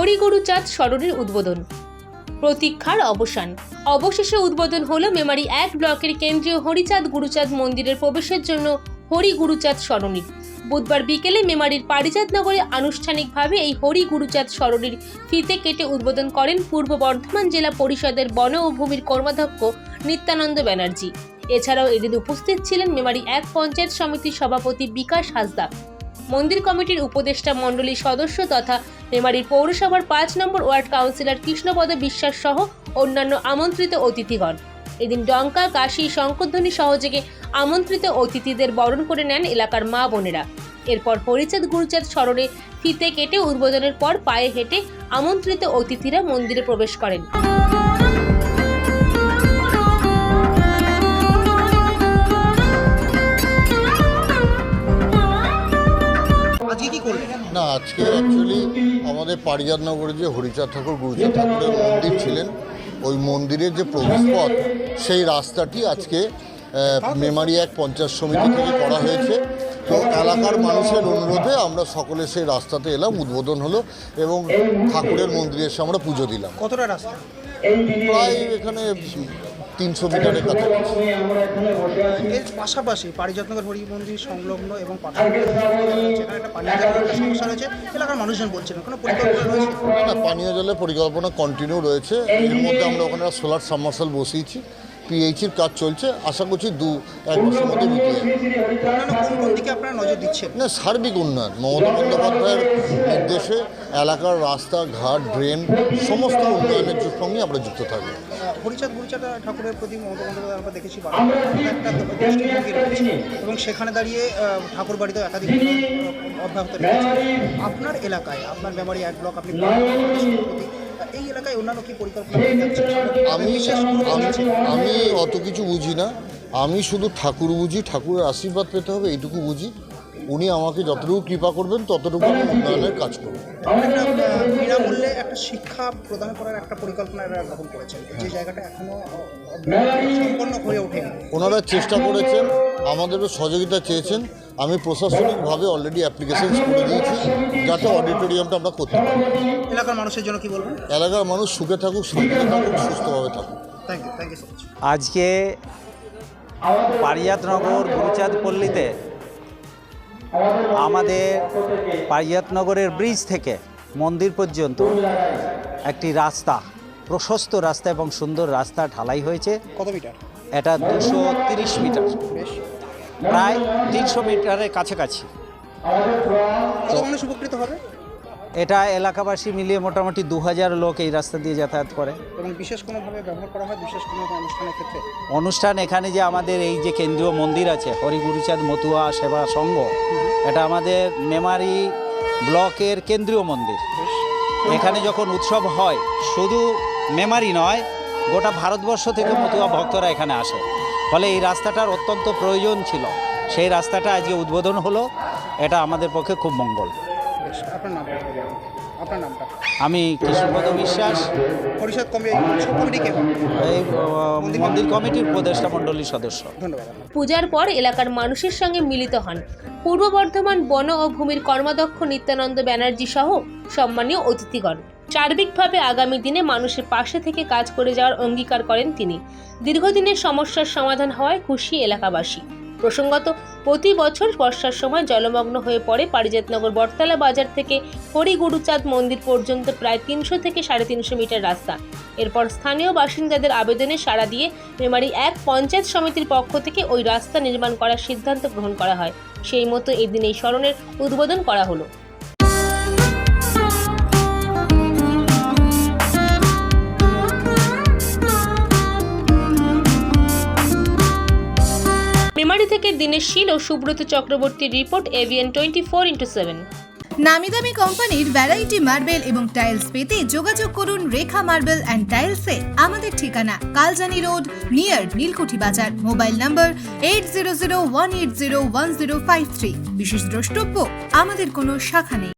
হরিগুরুচাঁদ সরণির উদ্বোধন। প্রতীক্ষার অবসান। অবশেষে উদ্বোধন হলো মেমারি এক ব্লকের কেন্দ্রীয় হরিচাঁদ গুরুচাঁদ মন্দিরের প্রবেশের জন্য হরি গুরুচাঁদ সরণির বুধবার বিকেলে মেমারির পারিজাত নগরে আনুষ্ঠানিকভাবে এই হরি গুরুচাঁদ সরণির ফিতে কেটে উদ্বোধন করেন পূর্ব বর্ধমান জেলা পরিষদের বন ও ভূমির কর্মাধ্যক্ষ নিত্যানন্দ ব্যানার্জি। এছাড়াও এদিন উপস্থিত ছিলেন মেমারি এক পঞ্চায়েত সমিতির সভাপতি বিকাশ হাসদা। মন্দির কমিটির উপদেষ্টা মণ্ডলীর সদস্য তথা মেমারির পৌরসভার পাঁচ নম্বর ওয়ার্ড কাউন্সিলর কৃষ্ণপদ বিশ্বাস সহ অন্যান্য আমন্ত্রিত অতিথিগণ। এদিন ডঙ্কা, কাশি, শঙ্করধ্বনি সহযোগে আমন্ত্রিত অতিথিদের বরণ করে নেন এলাকার মা বোনেরা। এরপর হরিচাঁদ গুরুচাঁদ স্মরণে ফিতে কেটে উদ্বোধনের পর পায়ে হেঁটে আমন্ত্রিত অতিথিরা মন্দিরে প্রবেশ করেন। না আজকে অ্যাকচুয়ালি আমাদের পারিজাত নগরে যে হরিচাঁদ ঠাকুর গুরুচাঁদ ঠাকুরের মন্দির ছিলেন ওই মন্দিরের যে প্রবেশপথ সেই রাস্তাটি আজকে মেমারি এক পঞ্চায়েত সমিতি থেকে করা হয়েছে। তো এলাকার মানুষের অনুরোধে আমরা সকলে সেই রাস্তাতে এলাম উদ্বোধন হলো এবং ঠাকুরের মন্দিরে এসে আমরা পুজো দিলাম। কতটা রাস্তা? প্রায় এখানে তিনশো মিটারের কাছাকাছি এর পাশাপাশি পারিজাতনগর হরি মন্দির সংলগ্ন এবং একটা পানীয় জলের একটা সমস্যা রয়েছে। এলাকার মানুষজন বলছিলেন কোনো পরিকল্পনা রয়েছে? না পানীয় জলের পরিকল্পনা কন্টিনিউ রয়েছে। এর মধ্যে আমরা ওখানে সোলার সাবমার্সাল বসিয়েছি। পিএইচির কাজ চলছে। আশা করছি দু এক বছরের মধ্যে মিটিয়ে দিচ্ছেন? না সার্বিক উন্নয়ন। মমতা বন্দ্যোপাধ্যায়ের নির্দেশে এলাকার রাস্তা ঘাট ড্রেন সমস্ত উন্নয়নের সঙ্গে আমরা যুক্ত থাকব। হরিচাঁদ গুরুচাঁদ ঠাকুরের প্রতি মমতা বন্দ্যোপাধ্যায় আমরা দেখেছি একটা দৃষ্টিভঙ্গি রয়েছে এবং সেখানে দাঁড়িয়ে ঠাকুর বাড়িতেও একাধিক অব্যাহত রয়েছে। আপনার এলাকায় আপনার মেমারি এক ব্লক আপনি এই এলাকায় অন্যান্য কি পরিকল্পনা আমি আমি অত কিছু বুঝি না। আমি শুধু ঠাকুর বুঝি ঠাকুরের আশীর্বাদ পেতে হবে এইটুকু বুঝি। উনি আমাকে যতটুকু কৃপা করবেন ততটুকু আমি উন্নয়নের কাজ করব। একটা বিনামূল্যে একটা শিক্ষা প্রদান করার একটা পরিকল্পনা এরা গ্রহণ করেছেন। যে জায়গাটা এখনও সম্পন্ন হয়ে ওঠেনি। ওনারা চেষ্টা করেছেন আমাদেরও সহযোগিতা চেয়েছেন। আমি প্রশাসনিকভাবে অলরেডি অ্যাপ্লিকেশন করে দিয়েছি যাতে অডিটোরিয়ামটা আমরা করতে পারি। এলাকার মানুষের জন্য কি বলবেন? এলাকার মানুষ সুখে থাকুক শান্তিতে থাকুক সুস্থভাবে থাকুক। Thank you thank you so much আজকে পারিজাতনগর গুরুচাঁদ পল্লীতে আমাদের পারিয়াতনগরের ব্রিজ থেকে মন্দির পর্যন্ত একটি রাস্তা প্রশস্ত রাস্তা এবং সুন্দর রাস্তা ঢালাই হয়েছে। কত মিটার? এটা দুশো তিরিশ মিটার। বেশ। প্রায় তিনশো মিটারের কাছাকাছি। কত মানুষ উপকৃত হবে? এটা এলাকাবাসী মিলিয়ে মোটামুটি দু হাজার লোক এই রাস্তা দিয়ে যাতায়াত করে। এবং বিশেষ কোনোভাবে ব্যবহার করা হয়? বিশেষ কোনো অনুষ্ঠানের ক্ষেত্রে? অনুষ্ঠান এখানে যে আমাদের এই যে কেন্দ্রীয় মন্দির আছে হরিগুরুচাঁদ মতুয়া সেবা সংঘ এটা আমাদের মেমারি ব্লকের কেন্দ্রীয় মন্দির। এখানে যখন উৎসব হয় শুধু মেমারি নয় গোটা ভারতবর্ষ থেকে মতুয়া ভক্তরা এখানে আসে। ফলে এই রাস্তাটার অত্যন্ত প্রয়োজন ছিল। সেই রাস্তাটা আজকে উদ্বোধন হলো এটা আমাদের পক্ষে খুব মঙ্গল। আপনার নাম আপনার নামটা? আমি কৃষ্ণপদ বিশ্বাস। পরিষদ কমিটি? এই মন্দির কমিটির উপদেষ্টা মণ্ডলীর সদস্য। ধন্যবাদ। পূজার পর এলাকার মানুষের সঙ্গে মিলিত হন। পূর্ব বর্ধমান বন ও ভূমির কর্মাধ্যক্ষ নিত্যানন্দ ব্যানার্জি সহ সম্মানীয় অতিথিগণ। সার্বিকভাবে আগামী দিনে মানুষের পাশে থেকে কাজ করে যাওয়ার অঙ্গীকার করেন তিনি। দীর্ঘদিনের সমস্যার সমাধান হওয়ায় খুশি এলাকাবাসী। প্রসঙ্গত, প্রতি বছর বর্ষার সময় জলমগ্ন হয়ে পড়ে পারিজাতনগর বটতলা বাজার থেকে হরিগুরুচাঁদ মন্দির পর্যন্ত প্রায় তিনশো থেকে সাড়ে তিনশো মিটার রাস্তা। এরপর স্থানীয় বাসিন্দাদের আবেদনে সাড়া দিয়ে মেমারি এক পঞ্চায়েত সমিতির পক্ষ থেকে ওই রাস্তা নির্মাণ করার সিদ্ধান্ত গ্রহণ করা হয়। সেই মতো এদিন এই স্মরণের উদ্বোধন করা হলো। শীল ও সুব্রত চক্রবর্তীর report AVN twenty four into seven নামি দামি কোম্পানির ভ্যারাইটি মার্বেল এবং টাইলস পেতে যোগাযোগ করুন রেখা মার্বেল অ্যান্ড টাইলসে, আমাদের ঠিকানা Kaljani road, near Nilkuthi Bazar, mobile number eight zero zero one eight zero one zero five three বিশেষ দ্রষ্টব্য, আমাদের কোনো শাখা নেই।